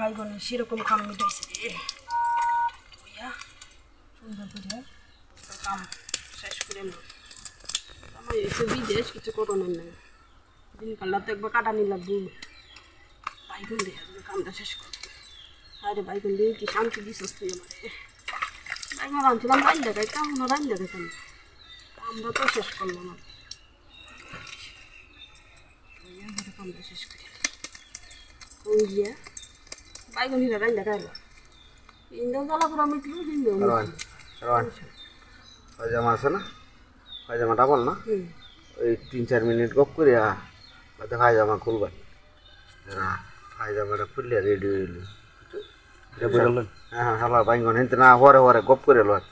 বাইগনে সেরকম কাম মিটাইছে। রে ওইয়া সুন্দর করে কাম শেষ করে নেব আমার এসে বিদেশ কিছু করোনার নাই। দিন কাল্লা তো একবার কাটা নিলাম দু বাইগুন দিয়ে আজকে কামটা শেষ করব আরে বাইগুন দিয়ে কি শান্তি দিছস তুই আমারে? বাইগুন আনছিলাম রাইন দেখাই কেমন রাইন দেখাইতাম কামটা তো শেষ করলাম না কামটা শেষ করি গিয়া বাইগুন হিরা রাইন দেখাইলো ইন্দাও জ্বালা পুরা মিটলো হিন্দাও রোহান রোহান পায়জামা আছে না? পায়জামাটা বল না। ওই তিন চার মিনিট গপ করে বাদে পায়জামা খুলবেন পায়জামাটা খুললে রেডি হইলি হ্যাঁ হ্যাঁ হালা বাইঙ্গন হিনতে না হরে হরে গপ করে লয়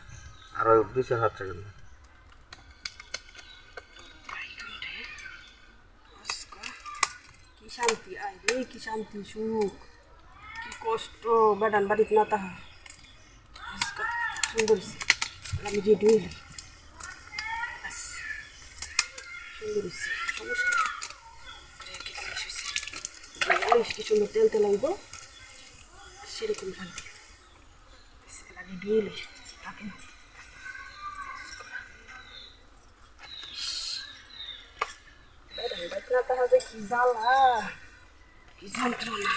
আর ওই দুই চার হাত টাকা কি শান্তি আয় রে কি শান্তি সুখ। কষ্ট বেডান বাড়িতে না তাহা। সুন্দর আমি রেডি হইলি সুন্দর সমস্যা কি সুন্দর তেল তেল আইব? সেরকম শান্তি। রেডি হইলে থাকে না। কি জ্বালা। কি যন্ত্রণা।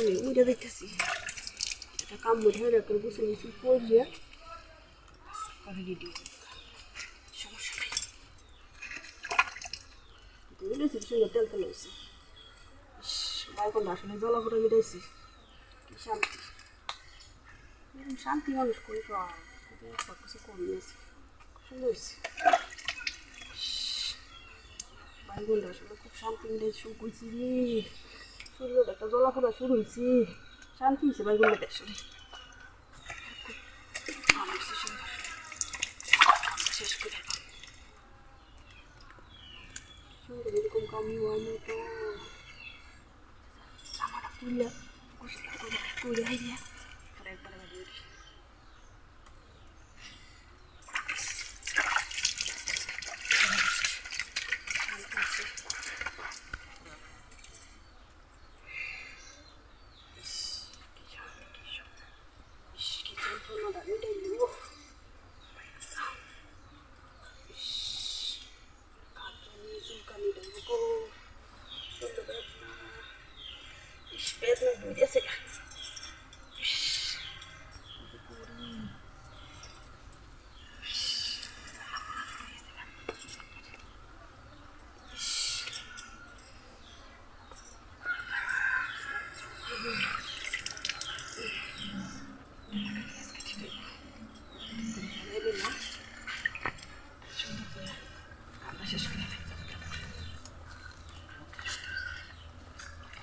গরমে উড়ে দেখতেছি। এটা কাম বোধ হয় না করে বসে নিয়েছি পড়িয়ে করে রেডি সমস্যা নেই। বুঝেছি সঙ্গে তেল তেল হয়েছে। বাইকন আসলে জলা করে মিটাইছি। শান্তি। শান্তি মানুষ করে তো একটা কিছু কমিয়েছে সুন্দর হয়েছে। বাইগুনটা আসলে খুব শান্তি মিলে সুখ হয়েছি রে শরীরে একটা জলাফোড়া শুরু হয়েছে শান্তি হয়েছে বাইগুনটা আসলে খুব ভালো হয়েছে সুন্দর শেষ করে দিলাম। সুন্দর এরকম কামি হয় না তো জামাটা খুললে গোসল করে করে আইডিয়া পরে একবার বাড়ি উঠি শান্তি আছে কি যন্ত্রণাটা মিটাইলো কাঁদনি চুলকানিটা গো সুন্দর বেদনা ইস বেদনা বুঝেছে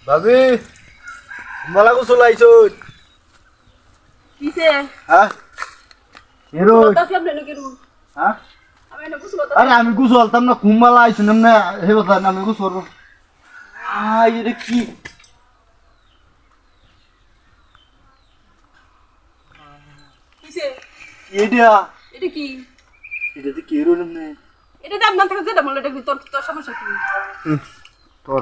ভাবি। মালা কিসে? হ্যাঁ এরো আপনি হ্যাঁ আমি তো আরে গোসলতাম না কুম্বালা আইছো না হে কথা না আমি আই এটা কি? এটা এটা কি? এটা তো কি রো না? এটা দাম না থাকে যেটা বলে এটা কি তোর তোর সমস্যা কি? তোর